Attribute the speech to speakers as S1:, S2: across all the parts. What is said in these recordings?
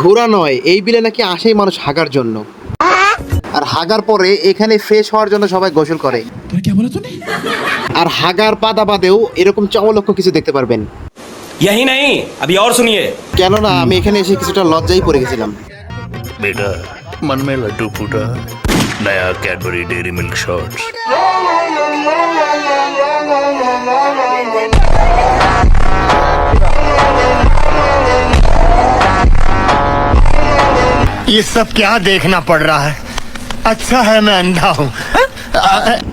S1: ঘোরা নয় এই বিলে নাকি আসেই মানুষ হাগার জন্য আর হাগার পরে এখানে ফ্রেশ হওয়ার জন্য সবাই গোসল করে আর হাগার পাদা বাদেও এরকম চমলক্ষ কিছু দেখতে পারবেন
S2: यही नहीं अभी और सुनिए
S1: কেননা আমি এখানে এসে কিছুটা লজ্জাই পড়ে গেছিলাম
S3: बेटा मन में लड्डू फूटा नया कैडबरी डेयरी मिल्क शॉट्स
S4: ये सब क्या देखना पड़ रहा है अच्छा है मैं अंधा हूँ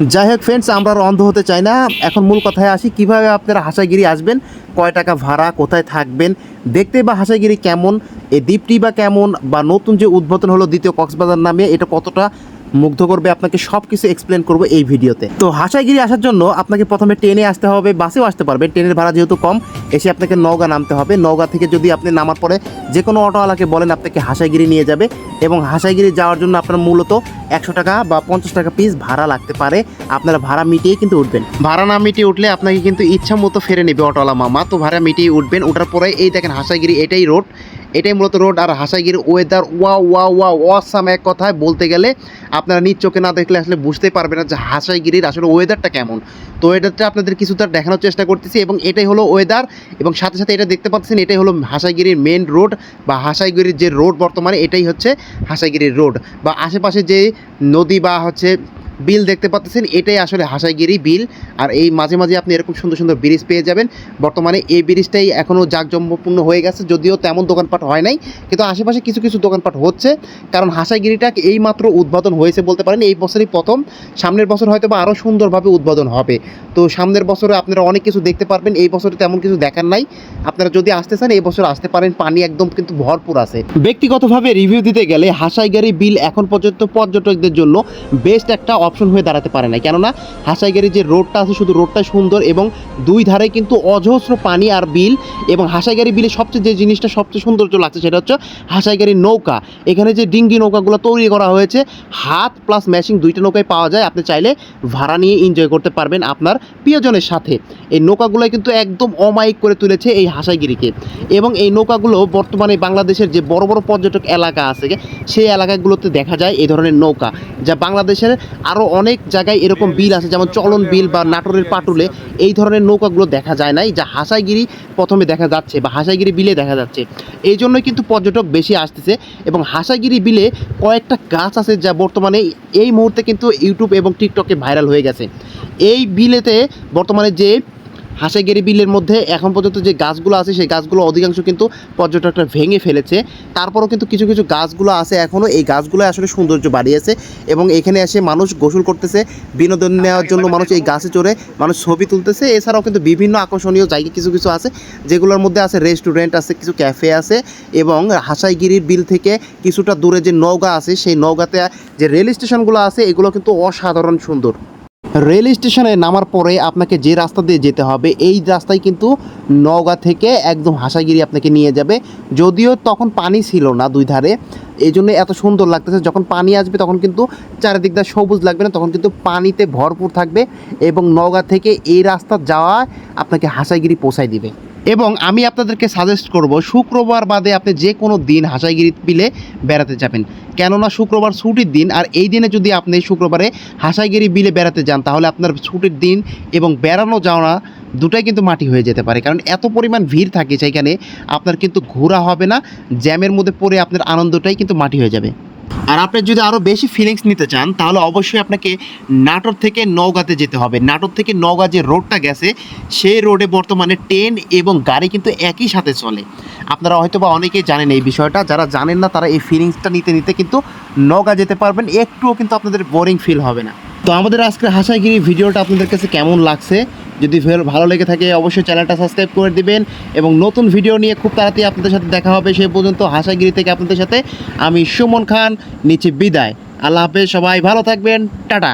S1: যাই হোক ফ্রেন্ডস আমরা আর অন্ধ হতে চাই না এখন মূল কথায় আসি কিভাবে আপনারা হাসাগিরি আসবেন কয় টাকা ভাড়া কোথায় থাকবেন দেখতে বা হাসাগিরি কেমন এই দ্বীপটি বা কেমন বা নতুন যে উদ্বোধন হলো দ্বিতীয় কক্সবাজার নামে এটা কতটা মুগ্ধ করবে, আপনাকে সব কিছু এক্সপ্লেন করব এই ভিডিওতে। তো হাসাগিরি আসার জন্য আপনাকে প্রথমে ট্রেনে আসতে হবে, বাসেও আসতে পারবেন ট্রেনের ভাড়া যেহেতু কম, এসে আপনাকে নওগাঁ নামতে হবে। নওগাঁ থেকে যদি আপনি নামার পরে যে কোনো অটোওয়ালাকে বলেন আপনাকে হাসাগিরি নিয়ে যাবে এবং হাসাগিরি যাওয়ার জন্য আপনার মূলত একশো টাকা বা পঞ্চাশ টাকা পিস ভাড়া লাগতে পারে। আপনারা ভাড়া মিটিয়ে কিন্তু উঠবেন। ভাড়া না মিটিয়ে উঠলে আপনাকে কিন্তু ইচ্ছা মতো ফেরে নেবে অটোওয়ালা মামা। তো ভাড়া মিটিয়ে উঠবেন ওঠার পরে এই দেখেন হাসাগিরি এটাই রোড এটাই মূলত রোড আর হাসাগিরি ওয়েদার ওয়া ওয়া ওয়া ওয়াসাম এক কথায় বলতে গেলে আপনারা নিজ চোখে না দেখলে আসলে বুঝতে পারবেন না যে হাসাগিরির আসলে ওয়েদারটা কেমন। তো ওয়েদারটা আপনাদের কিছুটা দেখানোর চেষ্টা করতেছি এবং এটাই হলো ওয়েদার এবং সাথে সাথে এটা দেখতে পাচ্ছেন, এটাই হলো হাসাগিরির মেন রোড বা হাসাইগিরির যে রোড বর্তমানে এটাই হচ্ছে হাসাগিরির রোড বা আশেপাশে যে নদী বা হচ্ছে বিল দেখতে পাচ্ছেন, এটাই আসলে হাসাইগিরি বিল। আর এই মাঝে মাঝে আপনি এরকম সুন্দর সুন্দর ব্রিজ পেয়ে যাবেন। বর্তমানে এই ব্রিজটাই এখনও জাঁকজমকপূর্ণ হয়ে গেছে, যদিও তেমন দোকানপাট হয় নাই, কিন্তু আশেপাশে কিছু কিছু দোকানপাট হচ্ছে। কারণ হাসাইগিরিটা এই মাত্র উদ্বোধন হয়েছে বলতে পারেন, এই বছরই প্রথম। সামনের বছর হয়তো বা আরও সুন্দরভাবে উদ্বোধন হবে। তো সামনের বছরে আপনারা অনেক কিছু দেখতে পারবেন, এই বছরে তেমন কিছু দেখার নাই। আপনারা যদি আসতে চান, এই বছর আসতে পারেন, পানি একদম কিন্তু ভরপুর আছে। ব্যক্তিগতভাবে রিভিউ দিতে গেলে হাসাইগারি বিল এখন পর্যন্ত পর্যটকদের জন্য বেস্ট একটা অপশন হয়ে দাঁড়াতে পারে না কেননা হাসাইগারি যে রোডটা আছে, শুধু রোডটা সুন্দর এবং দুই ধারে কিন্তু অজস্র পানি আর বিল এবং হাসাইগারি বিলে সবচেয়ে যে জিনিসটা সবচেয়ে সৌন্দর্য লাগছে সেটা হচ্ছে হাসাইগারি নৌকা। এখানে যে ডিঙ্গি নৌকাগুলো তৈরি করা হয়েছে, হাত প্লাস ম্যাশিং দুইটা নৌকায় পাওয়া যায়। আপনি চাইলে ভাড়া নিয়ে এনজয় করতে পারবেন আপনার প্রিয়জনের সাথে। এই নৌকাগুলো কিন্তু একদম অমায়িক করে তুলেছে এই হাসাইগিরিকে এবং এই নৌকাগুলো বর্তমানে বাংলাদেশের যে বড় বড় পর্যটক এলাকা আছে, সেই এলাকাগুলোতে দেখা যায় এই ধরনের নৌকা, যা বাংলাদেশের আরও অনেক জায়গায় এরকম বিল আছে, যেমন চলন বিল বা নাটোরের পাটুলে এই ধরনের নৌকাগুলো দেখা যায় নাই, যা হাসাইগিরি প্রথমে দেখা যাচ্ছে বা হাসাইগিরি বিলে দেখা যাচ্ছে। এই জন্যই কিন্তু পর্যটক বেশি আসতেছে এবং হাসাইগিরি বিলে কয়েকটা গাছ আছে যা বর্তমানে এই মুহূর্তে কিন্তু ইউটিউব এবং টিকটকে ভাইরাল হয়ে গেছে। এই বিলেতে বর্তমানে যে হাসাইগিরি বিলের মধ্যে এখন পর্যন্ত যে গাছগুলো আছে, সেই গাছগুলো অধিকাংশ কিন্তু পর্যটকরা ভেঙে ফেলেছে। তারপরও কিন্তু কিছু কিছু গাছগুলো আছে এখনও এই গাছগুলো আসলে সৌন্দর্য বাড়িয়েছে এবং এখানে এসে মানুষ গোসল করতেছে, বিনোদন নেওয়ার জন্য মানুষ এই গাছে চড়ে মানুষ ছবি তুলতেছে। এছাড়াও কিন্তু বিভিন্ন আকর্ষণীয় জায়গা কিছু কিছু আছে, যেগুলোর মধ্যে আছে রেস্টুরেন্ট আছে, কিছু ক্যাফে আছে এবং হাসাইগিরির বিল থেকে কিছুটা দূরে যে নৌকা আছে, সেই নৌকাতে যে রেল স্টেশনগুলো আছে, এগুলো কিন্তু অসাধারণ সুন্দর। রেল স্টেশনে নামার পরে আপনাকে যে রাস্তা দিয়ে যেতে হবে, এই রাস্তায় কিন্তু নওগাঁ থেকে একদম হাসাগিরি আপনাকে নিয়ে যাবে। যদিও তখন পানি ছিল না দুই ধারে এই জন্য এত সুন্দর লাগতেছে। যখন পানি আসবে তখন কিন্তু চারিদিকটা সবুজ লাগবে না, তখন কিন্তু পানিতে ভরপুর থাকবে এবং নওগাঁ থেকে এই রাস্তা যাওয়া আপনাকে হাসাগিরি পৌঁছায় দিবে। এবং আমি আপনাদেরকে সাজেস্ট করব, শুক্রবার বাদে আপনি যে কোনো দিন হাসাইগিরি বিলে বেড়াতে যাবেন। কেননা শুক্রবার ছুটির দিন, আর এই দিনে যদি আপনি শুক্রবারে হাসাইগিরি বিলে বেড়াতে যান, তাহলে আপনার ছুটির দিন এবং বেড়ানো যাওয়া দুটাই কিন্তু মাটি হয়ে যেতে পারে। কারণ এত পরিমাণ ভিড় থাকে সেইখানে আপনার কিন্তু ঘোরা হবে না, জ্যামের মধ্যে পড়ে আপনার আনন্দটাই কিন্তু মাটি হয়ে যাবে। আর আপনি যদি আরও বেশি ফিলিংস নিতে চান, তাহলে অবশ্যই আপনাকে নাটোর থেকে নওগাঁতে যেতে হবে। নাটোর থেকে নওগাঁ যে রোডটা গেছে, সেই রোডে বর্তমানে ট্রেন এবং গাড়ি কিন্তু একই সাথে চলে। আপনারা হয়তো বা অনেকেই জানেন এই বিষয়টা। যারা জানেন না, তারা এই ফিলিংসটা নিতে নিতে কিন্তু নওগাঁ যেতে পারবেন। একটুও কিন্তু আপনাদের বোরিং ফিল হবে না। তো আমাদের আজকের হাসাইগিরি ভিডিওটা আপনাদের কাছে কেমন লাগছে? যদি ভালো লেগে থাকে, অবশ্যই চ্যানেলটা সাবস্ক্রাইব করে দিবেন এবং নতুন ভিডিও নিয়ে খুব তাড়াতাড়ি আপনাদের সাথে দেখা হবে সেই পর্যন্ত হাসাইগিরি থেকে আপনাদের সাথে আমি সুমন খান, নিচে বিদায়। আল্লাহ হাফেজ, সবাই ভালো থাকবেন। টাটা।